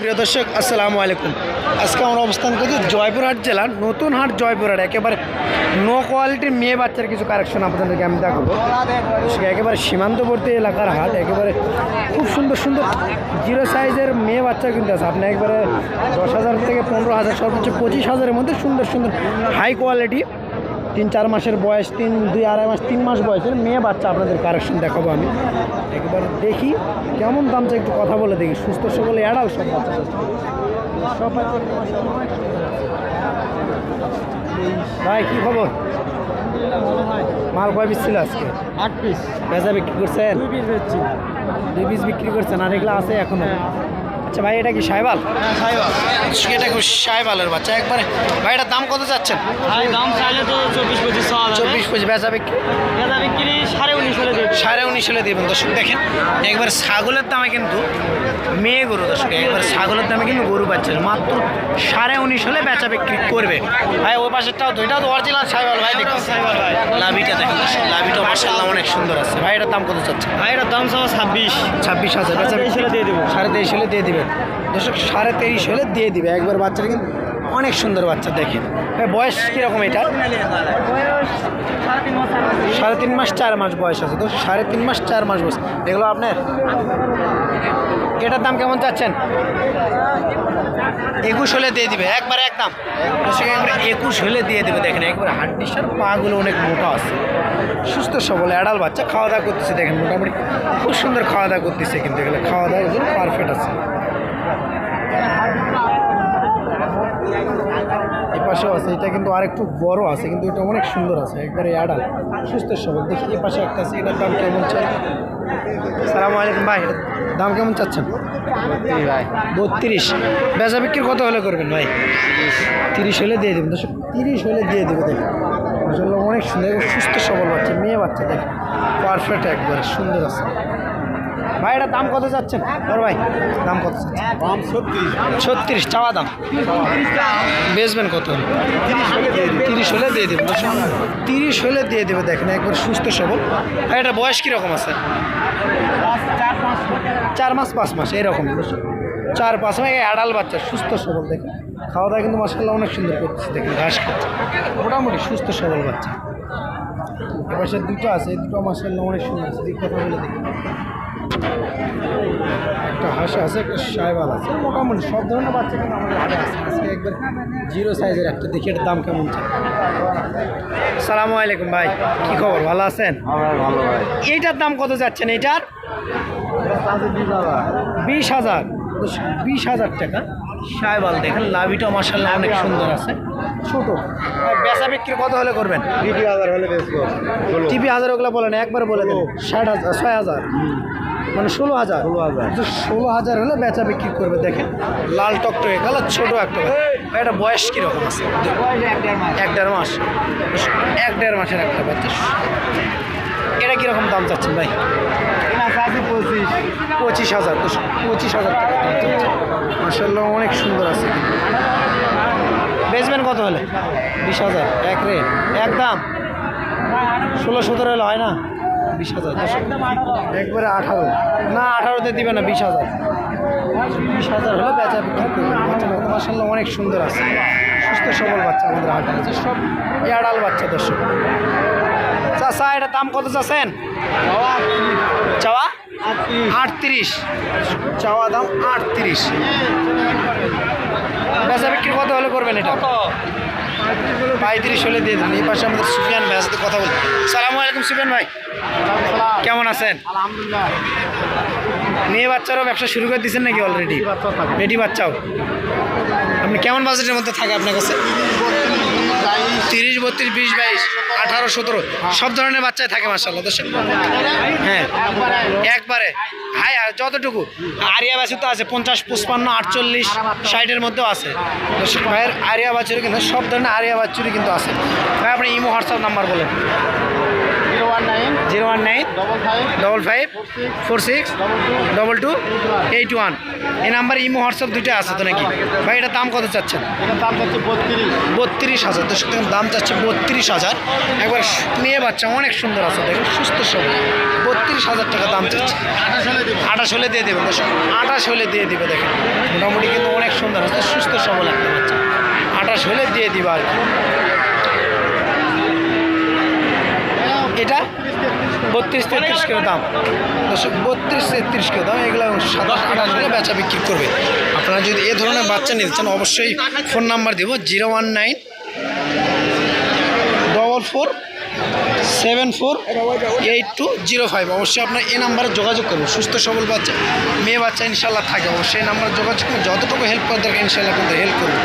প্রিয় দর্শক, আসসালামু আলাইকুম। আজকে আমরা অবস্থান করছি জয়পুরহাট জেলার নতুন হাট জয়পুরহাট, একেবারে নো কোয়ালিটির মেয়ে বাচ্চার কিছু কারেকশন আপনাদেরকে আমি দেখাবো। একেবারে সীমান্তবর্তী এলাকার হাট, একেবারে খুব সুন্দর সুন্দর জিরো সাইজের মেয়ে বাচ্চা কিন্তু আছে। আপনি একবারে দশ হাজার থেকে পনেরো হাজার, সর্বোচ্চ পঁচিশ হাজারের মধ্যে সুন্দর সুন্দর হাই কোয়ালিটি তিন চার মাসের বয়স তিন দুই আড়াই মাস তিন মাস বয়সের মেয়ে বাচ্চা আপনাদের কারেকশন দেখাবো আমি। একবার দেখি কেমন দাম চাই একটু কথা বলে দেখি। সুস্থ সবলে এড়াল সব বাচ্চা সব ভাই কি খবর? মাল কয় পিস ছিল আজকে? আট পিস। বেচা বিক্রি করছেন? দুই পিস বেচছি। দুই পিস বিক্রি করছেন আর এগুলো আছে এখনও? আচ্ছা ভাই এটা কি সাইবাল হ্যাঁ এটা কি সাইবালের বাচ্চা? একবারে ভাই এটার দাম কত চাচ্ছেন? ভাই দাম চাইলে তো চব্বিশ পঁচিশ হাজার বেচা বিক্রি? গেঁদা বিক্রি সাড়ে উনিশ হলে সাড়ে উনিশ হলে দেবেন দর্শক দেখেন একবার ছাগলের দামে কিন্তু মেয়ে গরু দর্শক একবার ছাগলের দামে কিন্তু গরু পাচ্ছে মাত্র সাড়ে উনিশ হলে বেচা বিক্রি করবে। ভাই ওই পাশেরটাও এটাও তো অরিজিনাল সাইবাল ভাই দেখুন সাইবার ভাই লাভিটা দেখেন দর্শক, লাভিটা মাসাল্লাহ অনেক সুন্দর আছে। ভাই এটার দাম কত চাচ্ছে? ভাই এটার দাম সব ছাব্বিশ। ছাব্বিশ হাজার বেচা তেইশ হলে দিয়ে দেবো। সাড়ে তেইশ হলে দিয়ে দিবেন দর্শক সাড়ে তেইশ হলে দিয়ে দিবে। একবার বাচ্চাটা কিন্তু অনেক সুন্দর বাচ্চা দেখেন। বয়স কীরকম এটা? সাড়ে তিন মাস চার মাস বয়স আছে। তো সাড়ে তিন মাস চার মাস বয়স। এগুলো আপনার? এটার দাম কেমন চাচ্ছেন? একুশ হলে দিয়ে দিবে একবারে একদম। একুশ হলে দিয়ে দেবে দেখেন একবার একবারে হাড্ডিসার পাগুলো অনেক মোটা আছে। সুস্থ সবল অ্যাডাল বাচ্চা খাওয়া দাওয়া করতেছে দেখেন মোটামুটি খুব সুন্দর খাওয়া দাওয়া করতেছে কিন্তু এগুলো। খাওয়া দাওয়া পারফেক্ট আছে এই পাশেও আছে এটা কিন্তু আরেকটু বড় আছে কিন্তু এটা অনেক সুন্দর আছে একবারে অ্যাডাল সুস্থ সবল। দেখি এই পাশে একটা আছে এটার দাম কেমন চাই? সালামু আলাইকুম ভাই। দাম কেমন চাচ্ছেন? ভাই। বত্রিশ। বেচা বিক্রি কত হলে করবেন ভাই? তিরিশ। হলে দিয়ে দেবেন। দর্শক তিরিশ হলে দিয়ে দেবে দেখেন। আসলে অনেক সুন্দর সুস্থ সবল বাচ্চা মেয়ে বাচ্চা দেখেন। পারফেক্ট একবারে সুন্দর আছে। ভাই এটা দাম কত যাচ্ছেন বড় ভাই দাম কত যাচ্ছে দাম ছত্রিশ। চাওয়া দাম। বেচবেন কত? তিরিশ হলে দিয়ে দেবে তিরিশ হলে দিয়ে দেবে দেখেন একবার সুস্থ সবল। ভাই এটা বয়স কীরকম আছে? চার মাস পাঁচ মাস এরকম চার পাঁচ মাস আড়াল বাচ্চা সুস্থ সবল দেখেন। খাওয়া দাওয়া কিন্তু মাসাল্লাহ অনেক সুন্দর করতেছে দেখেন ঘাস খাচ্ছে। মোটামুটি সুস্থ সবল বাচ্চা। এবার দুটো আছে দুটো মাসাল্লাহ অনেক সুন্দর আছে কথা বলে দেখি। একটা হাসি আছে একটা সাইবাল আছে। মোটামুটি সব ধরনের বাচ্চা কিন্তু আমাদের হাতে আছে। আজকে একবার জিরো সাইজের একটা দেখি এটার দাম কেমন চাই। সালামু আলাইকুম ভাই কি খবর? ভালো আছেন? ভালো ভাই। এইটার দাম কত যাচ্ছেন এইটার? বিশ হাজার। বিশ হাজার টাকা। সাইবাল দেখেন লাভিটা মাসাল্লাহ অনেক সুন্দর আছে। ছোট। বেচা বিক্রি কত হলে করবেন? বিক্রি হাজার হলে টিভি হাজার ওগুলো বলেন একবার বলে দেন। ষাট হাজার ছয় হাজার? মানে ষোলো হাজার? ষোলো হাজার। তো ষোলো হাজার হলে বেচা বিক্রি করবে দেখেন। লাল টকটকে কালার ছোট একটা। এটা বয়স কীরকম আছে? এক দেড় মাস। এক দেড় মাসের একটা বাচ্চা। এটা কীরকম দাম চাচ্ছেন ভাই? পঁচিশ। পঁচিশ হাজার পঁচিশ হাজার টাকা মার্শাল্লাহ অনেক সুন্দর আছে। বেচবেন কত হলে? বিশ হাজার, এক রে, এক দাম। ষোলো, সতেরো হলে হয় না? বিশ হাজার একবারে আঠারো। না, আঠারোতে দিবে না, বিশ হাজার। বিশ হাজার হলে বেচা বিক্রি অনেক সুন্দর আছে। সুস্থ, সবল বাচ্চা আমাদের হাটে আছে। সব এড়াল বাচ্চা, দর্শক। চাষা এটা দাম কত চাচ্ছেন? চাওয়া আটত্রিশ। চাওয়া দাম আটত্রিশ। বেচা বিক্রি কত হলে করবেন এটা? পঁয়ত্রিশ হলে দিয়ে দিন। এই পাশে আমাদের সুফিয়ান ভাই সাথে কথা বলি সালামু আলাইকুম সুফিয়ান ভাই। কেমন আছেন? আলহামদুলিল্লাহ। মেয়ে বাচ্চারও ব্যবসা শুরু করে দিয়েছেন নাকি অলরেডি রেডি বাচ্চাও আপনি কেমন বাজেটের মধ্যে থাকে আপনার কাছে? তিরিশ, বত্রিশ, বিশ, বাইশ, আঠারো, সতেরো, সব ধরনের বাচ্চাই থাকে মার্শাল্লাহ হ্যাঁ একবারে। হাই যতটুকু। আরিয়া বাছুর তো আছে পঞ্চাশ, পঁচপান্ন, আটচল্লিশ, ষাটের মধ্যেও আছে। দর্শক, ভাইয়ের আরিয়া বাছুরি কিন্তু সব ধরনের আরিয়া বাছুরি কিন্তু আছে। ভাই, আপনি ইমো হোয়াটসঅ্যাপ নাম্বার বলেন। Zero one nine. Double five four six double two eight one এই নাম্বার ইমো হোয়াটসঅ্যাপ দুটো আছে তো নাকি? ভাই এটা দাম কত চাচ্ছেন? বত্রিশ। হাজার। দেখুন দাম চাচ্ছে বত্রিশ হাজার। একবার মেয়ে বাচ্চা অনেক সুন্দর আছে দেখুন সুস্থ সবল। বত্রিশ হাজার টাকা দাম চাচ্ছে। আঠাশ হলে দিয়ে দেবে আঠাশ হলে দিয়ে দিবে দেখেন। মোটামুটি কিন্তু অনেক সুন্দর আছে সুস্থ সবল একটা বাচ্চা। আঠাশ হলে দিয়ে দিবে আর কি। এটা? বত্রিশ তেত্রিশ কিলো দাম। বত্রিশ তেত্রিশ কিলো দাম, এগুলো সাতাশ আঠাশ হলে বেচা বিক্রি করবে। আপনারা যদি এ ধরনের বাচ্চা নিতে চান, অবশ্যই ফোন নাম্বার দিব, zero one nine double four seven four eight two zero five. অবশ্যই আপনার এই নাম্বারে যোগাযোগ করবেন সুস্থ, সবল বাচ্চা, মেয়ে বাচ্চা ইনশাল্লাহ থাকে। অবশ্যই এই নাম্বারে যোগাযোগ করবেন যতটুকু হেল্প করার দরকার ইনশাল্লাহ কিন্তু হেল্প করবেন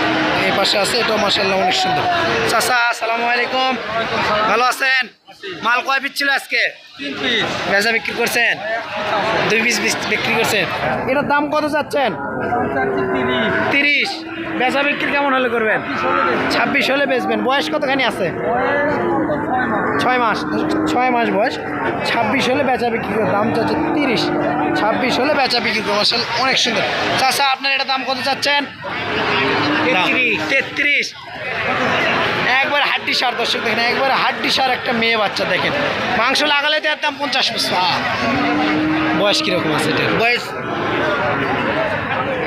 এই পাশে আছে, এটাও মাসাল্লাহ অনেক সুন্দর। চাচা, আসসালামু আলাইকুম। ভালো আছেন? মাল কয় পিস ছিল আজকে? বেচা বিক্রি করছেন? দুই পিস বিক্রি করছেন। এটার দাম কত যাচ্ছেন তিরিশ। বেচা বিক্রি কেমন হলে করবেন? ছাব্বিশ হলে বেচবেন। বয়স কতখানি আছে? ছয় মাস। ছয় মাস বয়স। ছাব্বিশ হলে বেচা বিক্রি করে দাম চাচ্ছে তিরিশ। ছাব্বিশ হলে বেচা বিক্রি করব। আসলে অনেক সুন্দর। চাষা আপনার এটা দাম কত চাচ্ছেন? তেত্রিশ। হাড্ডি সার দর্শক দেখেন একবারে হাড্ডি সার একটা মেয়ে বাচ্চা দেখেন। মাংস লাগালে তো একদম দাম পঞ্চাশ বছর বয়স কীরকম আছে এটা? বয়স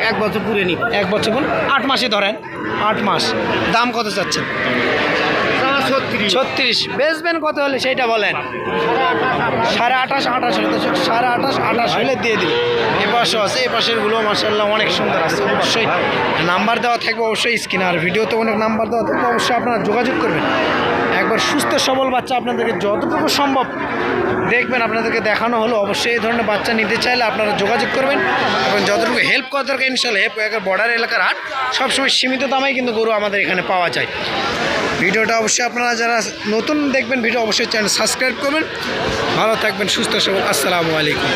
এক বছর পুরে নি এক বছর আট মাসে ধরেন। আট মাস। দাম কত চাচ্ছেন? ছত্রিশ। বেচবেন কত হলে সেইটা বলেন। সাড়ে আঠাশ আঠাশ হলে সাড়ে আঠাশ আঠাশ হলে দিয়ে দিই এ পাশেও আছে, এ পাশেরগুলো মার্শাল্লাহ অনেক সুন্দর আছে, অবশ্যই। নাম্বার দেওয়া থাকবে অবশ্যই স্ক্রিনে। আর ভিডিওতে অনেক নাম্বার দেওয়া থাকবে, অবশ্যই আপনারা যোগাযোগ করবেন। একবার সুস্থ, সবল বাচ্চা আপনাদেরকে যতটুকু সম্ভব দেখবেন, আপনাদেরকে দেখানো হলো, অবশ্যই এই ধরনের বাচ্চা নিতে চাইলে আপনারা যোগাযোগ করবেন। এবং যতটুকু হেল্প করা দরকার ইনশাল্লাহ হেল্প বর্ডার এলাকার হাট সবসময় সীমিত দামে কিন্তু গরু আমাদের এখানে পাওয়া যায়। ভিডিওটা অবশ্যই আপনারা যারা নতুন দেখবেন, ভিডিও অবশ্যই চ্যানেল সাবস্ক্রাইব করবেন। ভালো থাকবেন, সুস্থ সবল আসসালামু আলাইকুম।